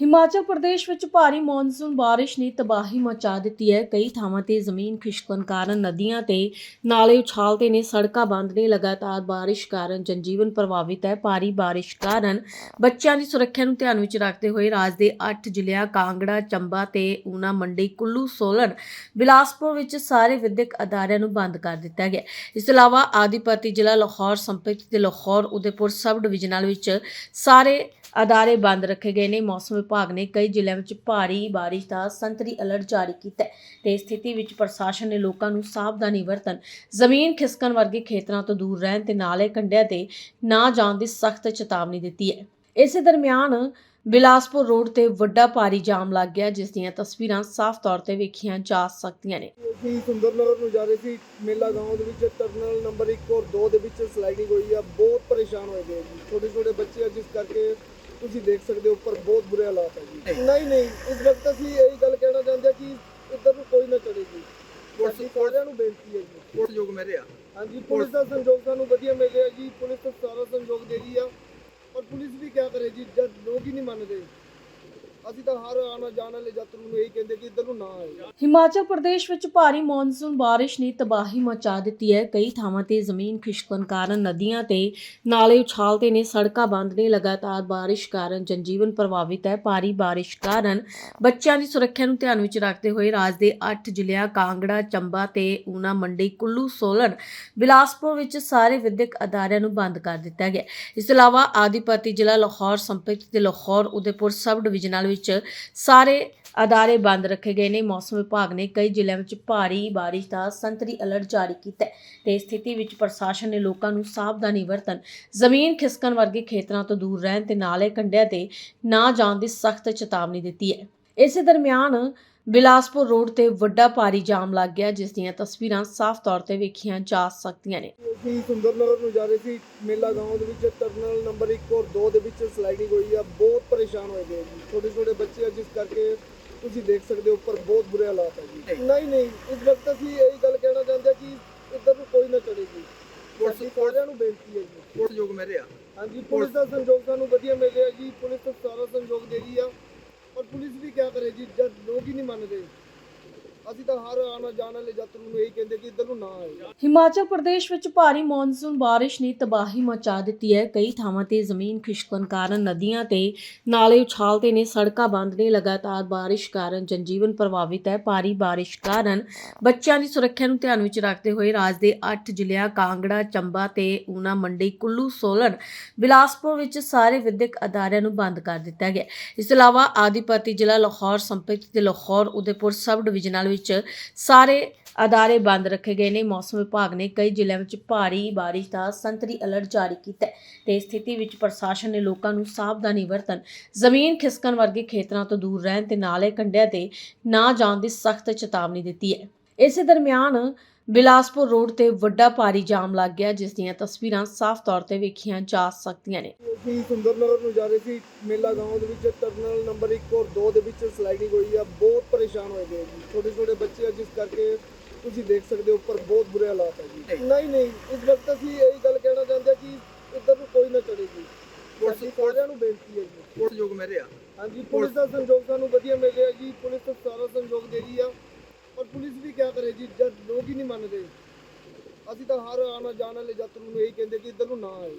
ਹਿਮਾਚਲ ਪ੍ਰਦੇਸ਼ ਵਿੱਚ ਭਾਰੀ ਮੌਨਸੂਨ ਬਾਰਿਸ਼ ਨੇ ਤਬਾਹੀ ਮਚਾ ਦਿੱਤੀ ਹੈ। ਕਈ ਥਾਵਾਂ ਤੇ ਜ਼ਮੀਨ ਖਿਸਕਣ ਕਾਰਨ ਨਦੀਆਂ ਤੇ ਨਾਲੇ ਉਛਾਲਦੇ ਨੇ ਸੜਕਾਂ ਬੰਦ ਨੇ। ਲਗਾਤਾਰ ਬਾਰਿਸ਼ ਕਾਰਨ ਜਨਜੀਵਨ ਪ੍ਰਭਾਵਿਤ ਹੈ। ਭਾਰੀ ਬਾਰਿਸ਼ ਕਾਰਨ ਬੱਚਿਆਂ ਦੀ ਸੁਰੱਖਿਆ ਨੂੰ ਧਿਆਨ ਵਿੱਚ ਰੱਖਦੇ ਹੋਏ ਰਾਜ ਦੇ 8 ਜ਼ਿਲ੍ਹਿਆਂ ਕਾਂਗੜਾ, ਚੰਬਾ ਤੇ ਊਨਾ, ਮੰਡੀ, ਕੁੱਲੂ, ਸੋਲਨ, ਬਿਲਾਸਪੁਰ ਵਿੱਚ ਸਾਰੇ ਵਿਦਿਅਕ ਅਦਾਰਿਆਂ ਨੂੰ ਬੰਦ ਕਰ ਦਿੱਤਾ ਗਿਆ। ਇਸ ਤੋਂ ਇਲਾਵਾ ਆਦੀਪਤੀ ਜ਼ਿਲ੍ਹਾ ਲਾਹੌਰ ਸੰਪਰਕ ਤੇ ਲਾਹੌਰ, ਉਦੈਪੁਰ ਸਬ ਡਿਵੀਜ਼ਨਲ ਵਿੱਚ ਸਾਰੇ ਅਦਾਰੇ ਬੰਦ ਰੱਖੇ ਗਏ ਨੇ। ਮੌਸਮ ਵਿਭਾਗ ਨੇ ਕਈ ਜ਼ਿਲ੍ਹਿਆਂ ਵਿੱਚ ਭਾਰੀ ਬਾਰਿਸ਼ ਦਾ ਸੰਤਰੀ ਅਲਰਟ ਜਾਰੀ ਕੀਤਾ ਹੈ ਤੇ ਇਸ ਸਥਿਤੀ ਵਿੱਚ ਪ੍ਰਸ਼ਾਸਨ ਨੇ ਲੋਕਾਂ ਨੂੰ ਸਾਵਧਾਨੀ ਵਰਤਣ, ਜ਼ਮੀਨ ਖਿਸਕਣ ਵਰਗੇ ਖੇਤਰਾਂ ਤੋਂ ਦੂਰ ਰਹਿਣ ਤੇ ਨਾਲੇ ਕੰਢਿਆਂ ਤੇ ਨਾ ਜਾਣ ਦੀ ਸਖਤ ਚੇਤਾਵਨੀ ਦਿੱਤੀ ਹੈ। ਇਸੇ ਦਰਮਿਆਨ ਬਿਲਾਸਪੁਰ ਰੋਡ ਤੇ ਵੱਡਾ ਭਾਰੀ ਜਾਮ ਲੱਗ ਗਿਆ, ਜਿਸ ਦੀਆਂ ਤਸਵੀਰਾਂ ਸਾਫ਼ ਤੌਰ ਤੇ ਵੇਖੀਆਂ ਜਾ ਸਕਦੀਆਂ ਨੇ। ਅਸੀਂ ਸੁੰਦਰਨਗਰ ਨੂੰ ਜਾ ਰਹੇ ਸੀ, ਮੇਲਾ ਗਾਉਂ ਦੇ ਵਿੱਚ ਟਰਮੀਨਲ ਨੰਬਰ 1 ਔਰ 2 ਦੇ ਵਿੱਚ ਸਲਾਈਡਿੰਗ ਹੋਈ ਆ, ਬਹੁਤ ਪਰੇਸ਼ਾਨ ਹੋਏ ਗਏ ਛੋਟੇ ਛੋਟੇ ਬੱਚੇ ਜਿਸ ਕਰਕੇ ਤੁਸੀਂ ਦੇਖ ਸਕਦੇ ਹੋ ਉੱਪਰ ਬਹੁਤ ਬੁਰੇ ਹਾਲਾਤ ਹੈ ਜੀ। ਨਹੀਂ ਨਹੀਂ ਇਸ ਵਕਤ ਅਸੀਂ ਇਹੀ ਗੱਲ ਕਹਿਣਾ ਚਾਹੁੰਦੇ ਹਾਂ ਕਿ ਇੱਧਰ ਨੂੰ ਕੋਈ ਨਾ ਚੜੇ ਜੀ। ਸਾਡੀ ਸਾਰਿਆਂ ਨੂੰ ਬੇਨਤੀ ਹੈ ਜੀ। ਕੋਰਟ ਯੋਗ ਮੇਰੇ ਆ ਹਾਂਜੀ ਪੁਲਿਸ ਦਾ ਸੰਯੋਗ ਸਾਨੂੰ ਵਧੀਆ ਮਿਲ ਰਿਹਾ ਜੀ। ਪੁਲਿਸ ਤਾਂ ਸਾਰਾ ਸੰਯੋਗ ਦੇ ਰਹੀ ਆ। ਪਰ ਪੁਲਿਸ ਵੀ ਕੀ ਕਰੇ ਜੀ ਜਦ ਲੋਕ ਹੀ ਨਹੀਂ ਮੰਨਦੇ। ਅਸੀਂ ਤਾਂ ਹਰ ਆਣਾ ਜਾਣ ਵਾਲੇ ਯਾਤਰੂ ਨੂੰ ਇਹੀ ਕਹਿੰਦੇ ਕਿ ਇੱਧਰ ਨੂੰ ਨਾ ਆਏ ਹਿਮਾਚਲ ਪ੍ਰਦੇਸ਼ ਵਿੱਚ ਭਾਰੀ ਮੌਨਸੂਨ, ਬਾਰਿਸ਼ ਨੇ ਤਬਾਹੀ ਮਚਾ ਦਿੱਤੀ ਹੈ। ਕਈ ਥਾਵਾਂ ਤੇ ਜ਼ਮੀਨ ਖਿਸਕਣ ਕਾਰਨ ਨਦੀਆਂ ਤੇ ਨਾਲੇ ਉਛਾਲਦੇ ਨੇ ਸੜਕਾਂ ਬੰਦ ਨੇ। ਲਗਾਤਾਰ ਬਾਰਿਸ਼ ਕਾਰਨ ਜਨਜੀਵਨ ਪ੍ਰਭਾਵਿਤ ਹੈ। ਭਾਰੀ ਬਾਰਿਸ਼ ਕਾਰਨ ਬੱਚਿਆਂ ਦੀ ਸੁਰੱਖਿਆ ਨੂੰ ਧਿਆਨ ਵਿੱਚ ਰੱਖਦੇ ਹੋਏ ਰਾਜ ਦੇ 8 ਜ਼ਿਲ੍ਹਿਆਂ ਕਾਂਗੜਾ, ਚੰਬਾ ਤੇ ਊਨਾ, ਮੰਡੀ, ਕੁੱਲੂ, ਸੋਲਨ, ਬਿਲਾਸਪੁਰ ਵਿੱਚ ਸਾਰੇ ਵਿਦਿਅਕ ਅਦਾਰਿਆਂ ਨੂੰ ਬੰਦ ਕਰ ਦਿੱਤਾ ਗਿਆ। ਇਸ ਤੋਂ ਇਲਾਵਾ ਆਦੀਪਤੀ ਜ਼ਿਲ੍ਹਾ ਲਾਹੌਰ, ਸੰਪਰਕ ਤੇ ਲਾਹੌਰ, ਉਦੈਪੁਰ ਸਬ ਡਿਵੀਜ਼ਨਲ ਵਿੱਚ ਸਾਰੇ ਅਦਾਰੇ ਬੰਦ ਰੱਖੇ ਗਏ ਨੇ। ਮੌਸਮ ਵਿਭਾਗ ਨੇ ਕਈ ਜ਼ਿਲ੍ਹਿਆਂ ਵਿੱਚ ਭਾਰੀ ਬਾਰਿਸ਼ ਦਾ ਸੰਤਰੀ ਅਲਰਟ ਜਾਰੀ ਕੀਤਾ ਹੈ ਤੇ ਸਥਿਤੀ ਵਿੱਚ ਪ੍ਰਸ਼ਾਸਨ ਨੇ ਲੋਕਾਂ ਨੂੰ ਸਾਵਧਾਨੀ ਵਰਤਣ, ਜ਼ਮੀਨ ਖਿਸਕਣ ਵਰਗੇ ਖੇਤਰਾਂ ਤੋਂ ਦੂਰ ਰਹਿਣ ਤੇ ਨਾਲੇ ਕੰਢਿਆਂ ਤੇ ਨਾ ਜਾਣ ਦੀ ਸਖਤ ਚੇਤਾਵਨੀ ਦਿੱਤੀ ਹੈ। ਇਸੇ ਦਰਮਿਆਨ ਬਿਲਾਸਪੁਰ ਰੋਡ ਤੇ ਵੱਡਾ ਭਾਰੀ ਜਾਮ ਲੱਗ ਗਿਆ ਜਿਸ ਦੀਆਂ ਤਸਵੀਰਾਂ ਸਾਫ਼ ਤੌਰ ਤੇ ਵੇਖੀਆਂ ਜਾ ਸਕਦੀਆਂ ਨੇ। ਅਸੀਂ ਸੁੰਦਰਨਗਰ ਨੂੰ ਜਾ ਰਹੇ ਸੀ ਮੇਲਾ ਗਾਉਂ ਦੇ ਵਿੱਚ ਟਰਮੀਨਲ ਨੰਬਰ 1 ਔਰ 2 ਦੇ ਵਿੱਚ ਸਲਾਈਡਿੰਗ ਹੋਈ ਆ ਬਹੁਤ ਪਰੇਸ਼ਾਨ ਹੋਏ ਗਏ ਜੀ। ਛੋਟੇ ਛੋਟੇ ਬੱਚੇ ਆ ਜਿਸ ਕਰਕੇ ਤੁਸੀਂ ਦੇਖ ਸਕਦੇ ਹੋ ਉੱਪਰ ਬਹੁਤ ਬੁਰੇ ਹਾਲਾਤ ਹੈ ਜੀ। ਨਹੀਂ ਨਹੀਂ ਇਸ ਵਕਤ ਅਸੀਂ ਇਹੀ ਗੱਲ ਕਹਿਣਾ ਚਾਹੁੰਦੇ ਹਾਂ ਕਿ ਇੱਧਰ ਨੂੰ ਕੋਈ ਨਾ ਚੜੇ ਜੀ। ਪੁਲਿਸ- ਸਾਰਿਆਂ ਨੂੰ ਬੇਨਤੀ ਹੈ ਜੀ। ਕੋਰਟ ਯੋਗ ਮੇਰੇ ਆ। ਹਾਂਜੀ ਪੁਲਿਸ ਦਾ ਸੰਯੋਗ ਸਾਨੂੰ ਵਧੀਆ ਮਿਲ ਰਿਹਾ ਜੀ। ਪੁਲਿਸ ਤਾਂ ਸਾਰਾ ਸੰਯੋਗ ਦੇ ਰਹੀ ਆ। ਪਰ ਪੁਲਿਸ ਵੀ ਕੀ ਕਰੇ ਜੀ ਜਦ ਲੋਕ ਹੀ ਨਹੀਂ ਮੰਨਦੇ। ਅਸੀਂ ਤਾਂ ਹਰ ਆਣਾ ਜਾਣ ਵਾਲੇ ਯਾਤਰੂ ਨੂੰ ਇਹੀ ਕਹਿੰਦੇ ਕਿ ਇੱਧਰ ਨੂੰ ਨਾ ਆਏ ਹਿਮਾਚਲ ਪ੍ਰਦੇਸ਼ ਵਿੱਚ ਭਾਰੀ ਮੌਨਸੂਨ ਬਾਰਿਸ਼ ਨੇ ਤਬਾਹੀ ਮਚਾ ਦਿੱਤੀ ਹੈ। ਕਈ ਥਾਵਾਂ ਤੇ ਜ਼ਮੀਨ ਖਿਸਕਣ ਕਾਰਨ ਨਦੀਆਂ ਤੇ ਨਾਲੇ ਉਛਾਲਦੇ ਨੇ ਸੜਕਾਂ ਬੰਦ ਨੇ। ਲਗਾਤਾਰ ਬਾਰਿਸ਼ ਕਾਰਨ ਜਨਜੀਵਨ ਪ੍ਰਭਾਵਿਤ ਹੈ। ਭਾਰੀ ਬਾਰਿਸ਼ ਕਾਰਨ ਬੱਚਿਆਂ ਦੀ ਸੁਰੱਖਿਆ ਨੂੰ ਧਿਆਨ ਵਿੱਚ ਰੱਖਦੇ ਹੋਏ ਰਾਜ ਦੇ 8 ਜ਼ਿਲ੍ਹਿਆਂ ਕਾਂਗੜਾ, ਚੰਬਾ ਤੇ ਊਨਾ, ਮੰਡੀ, ਕੁੱਲੂ, ਸੋਲਨ, ਬਿਲਾਸਪੁਰ ਵਿੱਚ ਸਾਰੇ ਵਿਦਿਅਕ ਅਦਾਰਿਆਂ ਨੂੰ ਬੰਦ ਕਰ ਦਿੱਤਾ ਗਿਆ। ਇਸ ਤੋਂ ਇਲਾਵਾ ਆਦੀਪਤੀ ਜ਼ਿਲ੍ਹਾ ਲਾਹੌਰ, ਸੰਪਰਕ ਤੇ ਲਾਹੌਰ, ਉਦੈਪੁਰ ਸਬ ਡਿਵੀਜ਼ਨਲ ਵਿੱਚ ਸਾਰੇ ਅਦਾਰੇ ਬੰਦ ਰੱਖੇ ਗਏ ਨੇ। ਮੌਸਮ ਵਿਭਾਗ ਨੇ ਕਈ ਜ਼ਿਲ੍ਹਿਆਂ ਵਿੱਚ ਭਾਰੀ ਬਾਰਿਸ਼ ਦਾ ਸੰਤਰੀ ਅਲਰਟ ਜਾਰੀ ਕੀਤਾ ਹੈ ਤੇ ਇਸ ਸਥਿਤੀ ਵਿੱਚ ਪ੍ਰਸ਼ਾਸਨ ਨੇ ਲੋਕਾਂ ਨੂੰ ਸਾਵਧਾਨੀ ਵਰਤਣ, ਜ਼ਮੀਨ ਖਿਸਕਣ ਵਰਗੇ ਖੇਤਰਾਂ ਤੋਂ ਦੂਰ ਰਹਿਣ ਤੇ ਨਾਲੇ ਕੰਢਿਆਂ ਤੇ ਨਾ ਜਾਣ ਦੀ ਸਖਤ ਚੇਤਾਵਨੀ ਦਿੱਤੀ ਹੈ। ਇਸੇ ਦਰਮਿਆਨ ਬਿਲਾਸਪੁਰ ਰੋਡ ਤੇ ਵੱਡਾ ਭਾਰੀ ਜਾਮ ਲੱਗ ਗਿਆ ਜਿਸ ਦੀਆਂ ਤਸਵੀਰਾਂ ਸਾਫ਼ ਤੌਰ ਤੇ ਵੇਖੀਆਂ ਜਾ ਸਕਦੀਆਂ ਨੇ। ਅਸੀਂ ਸੁੰਦਰਨਗਰ ਨੂੰ ਜਾ ਰਹੇ ਸੀ ਮੇਲਾ ਗਾਉਂ ਦੇ ਵਿੱਚ ਟਰਮੀਨਲ ਨੰਬਰ 1 ਔਰ 2 ਦੇ ਵਿੱਚ ਸਲਾਈਡਿੰਗ ਹੋਈ ਆ ਬਹੁਤ ਪਰੇਸ਼ਾਨ ਹੋਏ ਗਏ ਜੀ। ਛੋਟੇ ਛੋਟੇ ਬੱਚੇ ਆ ਜਿਸ ਕਰਕੇ ਤੁਸੀਂ ਦੇਖ ਸਕਦੇ ਹੋ ਉੱਪਰ ਬਹੁਤ ਬੁਰੇ ਹਾਲਾਤ ਹੈ ਜੀ। ਨਹੀਂ ਨਹੀਂ ਇਸ ਵਕਤ ਅਸੀਂ ਇਹੀ ਗੱਲ ਕਹਿਣਾ ਚਾਹੁੰਦੇ ਹਾਂ ਕਿ ਇੱਧਰ ਨੂੰ ਕੋਈ ਨਾ ਚੜੇ ਜੀ। ਪੁਲਿਸ- ਸਾਰਿਆਂ ਨੂੰ ਬੇਨਤੀ ਹੈ ਜੀ। ਕੋਰਟ ਯੋਗ ਮੇਰੇ ਆ। ਹਾਂਜੀ ਪੁਲਿਸ ਦਾ ਸੰਯੋਗ ਸਾਨੂੰ ਵਧੀਆ ਮਿਲ ਰਿਹਾ ਜੀ। ਪੁਲਿਸ ਤਾਂ ਸਾਰਾ ਸੰਯੋਗ ਦੇ ਰਹੀ ਆ। ਪਰ ਪੁਲਿਸ ਵੀ ਕੀ ਕਰੇ ਜੀ, ਜਦ ਲੋਕ ਹੀ ਨਹੀਂ ਮੰਨਦੇ। ਅਸੀਂ ਤਾਂ ਹਰ ਆਣਾ ਜਾਣ ਵਾਲੇ ਯਾਤਰੂ ਨੂੰ ਇਹੀ ਕਹਿੰਦੇ ਕਿ ਇੱਧਰ ਨੂੰ ਨਾ ਆਏ